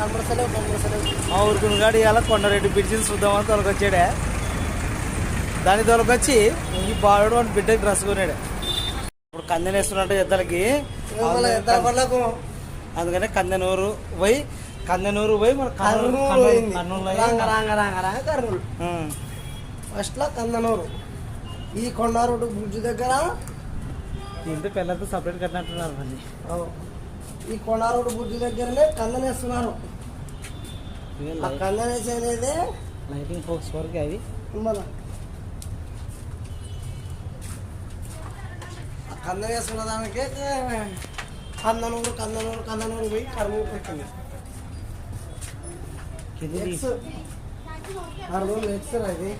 కనబడతలేవు కనబడతలేవు మా ఊరికి గాడి ఇవాళ కొండరెడ్డి బ్రిడ్జిని చూద్దామని తొలగొచ్చాడే. దాని తొలగొచ్చి ఈ బాడు అని బిడ్డకి డ్రెస్ కొనాడు ఇప్పుడు కందెన వేస్తున్నట్టు ఎద్దలకి ఇవాళ ఇద్దరు పళ్ళకు అందుకనే కందెనూరు పోయి కందెనూరు పోయి మన కర్నూలు. ఫస్ట్లో కందనూరు. ఈ కొండారోడు బ్రిడ్జ్ దగ్గర దీంతో పిల్లలతో సపరేట్ కట్టినట్టున్నారు ఓ, ఈ కొండారోడు బ్రిడ్జ్ దగ్గరనే కందనేస్తున్నారు ఆ అనేది లైటింగ్ ఫోక్స్ వరకు అవి. మన ఆ దానికే కందనూరు కందనూరు కందనూరు పోయి కర్నూలు పెట్టింది. ఎక్స్ కర్నూలు ఎక్స్ అది